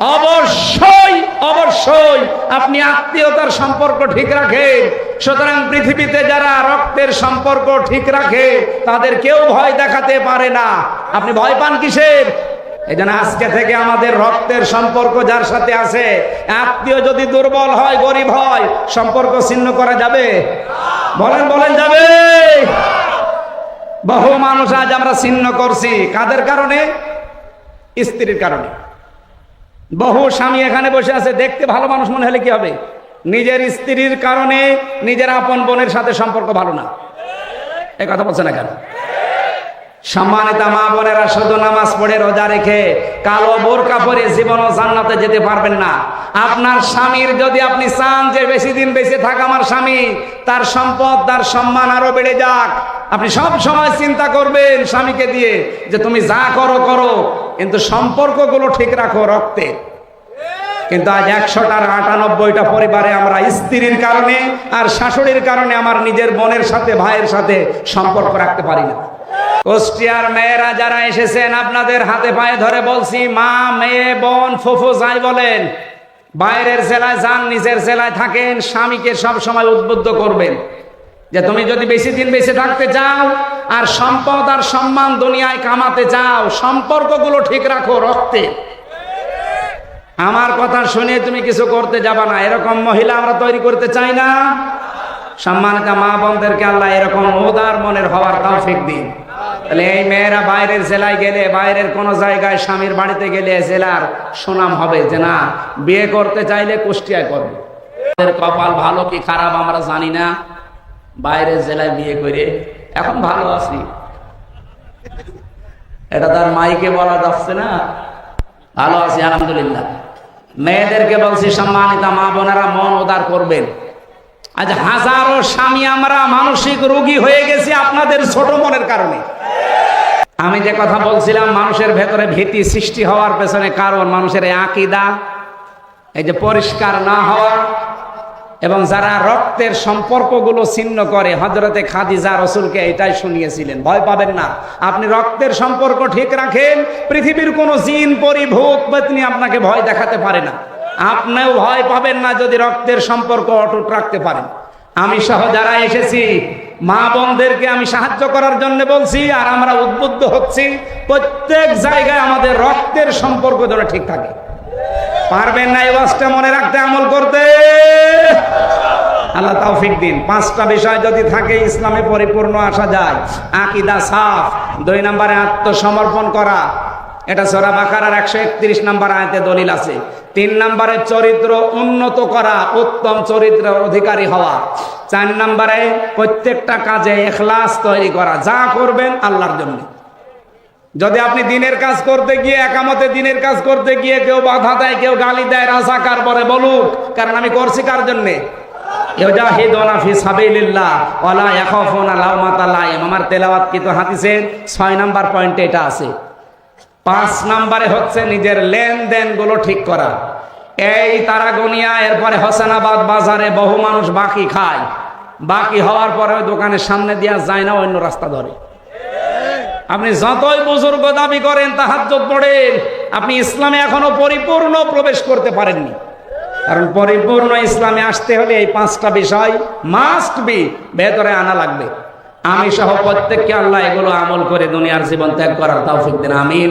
অবশ্যই অবশ্যই আপনি আত্মীয়তার সম্পর্ক ঠিক রাখেন সুতরাং পৃথিবীতে যারা রক্তের সম্পর্ক ঠিক রাখে, তাদের কেউ ভয় দেখাতে পারে না। আপনি ভয় পান কিসের? এই আজকে থেকে আমাদের রক্তের সম্পর্ক যার সাথে আছে, আত্মীয় যদি দুর্বল হয়, গরিব হয়, সম্পর্ক ছিন্ন করা যাবে? বলেন বলেন, যাবে। বহু মানুষ আজ আমরা ছিন্ন করছি। কাদের কারণে? স্ত্রীর কারণে। বহু স্বামী এখানে বসে আছে, দেখতে ভালো মানুষ মনে হলে কি হবে? নিজের স্ত্রীর কারণে নিজের আপন বোনের সাথে সম্পর্ক ভালো না। এই কথা বলছে না কেন? সম্মানিত মা বোনেরা, শুধু নামাজ পড়ে রোজা রেখে কালো বোরকা পরে জীবন জান্নাতে যেতে পারবেন না। আপনার স্বামীর যদি আপনি চান যে বেশি দিন বেঁচে থাক আমার স্বামী, তার সম্পদ, তার সম্মান আরও বেড়ে যাক। আপনি সব সময় চিন্তা করবেন স্বামীকে দিয়ে যে তুমি যা করো করো। কিন্তু সম্পর্কগুলো ঠিক রাখো রক্তে। কিন্তু আজ একশোটার আটানব্বইটা পরিবারে আমরা স্ত্রীর কারণে আর শাশুড়ির কারণে আমার নিজের বোনের সাথে, ভাইয়ের সাথে সম্পর্ক রাখতে পারি না। কুষ্টিয়ার মেয়েরা যারা এসেছেন, আপনাদের হাতে পায়ে ধরে বলছি, মা, মেয়ে, বোন, ফুফু, যাই বলেন, বাইরের জেলায় যান, নিজের জেলায় থাকেন, স্বামীকে সব সময় উদ্বুদ্ধ করবেন। যে তুমি যদি বেশি দিন বেঁচে থাকতে চাও আর সম্পদ আর সম্মান দুনিয়ায় কামাতে চাও সম্পর্কগুলো ঠিক রাখো রক্তে। আমার কথা শুনে তুমি কিছু করতে যাবা না। এরকম মহিলা আমরা তৈরি করতে চাই না। সম্মানিত মা বোনদেরকে আল্লাহ এরকম উদার মনের হওয়ার তৌফিক দিন। তাহলে এই মেয়েরা বাইরের জেলায় গেলে, বাইরের কোন জায়গায় স্বামীর বাড়িতে গেলে জেলার সুনাম হবে যে না, বিয়ে করতে চাইলে কুষ্টিয়ায় করবে। কপাল ভালো কি খারাপ আমরা জানি না। বাইরের জেলায় বিয়ে করে এখন ভালো আছি। এটা তার মাইকে বলা যাচ্ছে না। ভালো আছি, আলহামদুলিল্লাহ। মেয়েদেরকে বলছি, সম্মানিত মা বোনেরা, মন উদার করবেন। আজ হাজারো স্বামী আমরা মানসিক রোগী হয়ে গেছি আপনাদের ছোট মনের কারণে। আমি যে কথা বলছিলাম, মানুষের ভেতরে ভীতি সৃষ্টি হওয়ার পেছনে কারণ মানুষের আকিদা, এই যে পরিষ্কার না হওয়া এবং যারা রক্তের সম্পর্কগুলো ছিন্ন করে হজরতে খাদিজা রসুলকে এটাই শুনিয়েছিলেন। ভয় পাবেন না। আপনি রক্তের সম্পর্ক ঠিক রাখেন, পৃথিবীর কোনো জিন পরিভূত পেতনি আপনাকে ভয় দেখাতে পারে না। আপনিও ভয় পাবেন না যদি রক্তের সম্পর্ক অটুট রাখতে পারেন। আমি সহ যারা এসেছি, মা বোনদেরকে আমি সাহায্য করার জন্য বলছি, আর আমরা উদ্বুদ্ধ হচ্ছি, প্রত্যেক জায়গায় আমাদের রক্তের সম্পর্ক যেন ঠিক থাকে। পারবেন না এই ওয়াজটা মনে রাখতে আমল করতে। আল্লাহ তৌফিক দিন। পাঁচটা বিষয় যদি থাকে, ইসলামে পরিপূর্ণ আসা যায়। আকিদা সাফ। দুই নম্বরে আত্মসমর্পণ করা। এটা সোরা বাকারার একশো একত্রিশ নম্বর আয়তে দলিল আছে। তিন নম্বরে চরিত্র উন্নত করা, উত্তম চরিত্রের অধিকারী হওয়া। চার নম্বরে প্রত্যেকটা কাজে এখলাস তৈরি করা। যা করবেন আল্লাহর জন্য। যদি আপনি দিনের কাজ করতে গিয়ে, একামতে দিনের কাজ করতে গিয়ে কেউ বাধা দেয়, কেউ গালি দেয়, রাজা কার পরে বলুক, কারণ আমি করছি কার জন্যে? তেলাওয়াত ছয় নাম্বার পয়েন্টে এটা আছে। পাঁচ নাম্বারে হচ্ছে নিজের লেনদেনগুলো ঠিক করা। এই এরপরে হোসেনাবাদ বাজারে বহু মানুষ বাকি খায়। বাকি হওয়ার পরে দোকানের সামনে দেওয়া যায় না, অন্য রাস্তা ধরে। আপনি যতই বুজুর্গ দাবি করেন তাহাজ্জত পড়েন, আপনি ইসলামে এখনও পরিপূর্ণ প্রবেশ করতে পারেননি। কারণ পরিপূর্ণ ইসলামে আসতে হলে এই পাঁচটা বিষয় মাস্ট বি ভেতরে আনা লাগবে। আমি সহ প্রত্যেককে আল্লাহ এগুলো আমল করে দুনিয়ার জীবন ত্যাগ করার তৌফিক দিন, আমিন।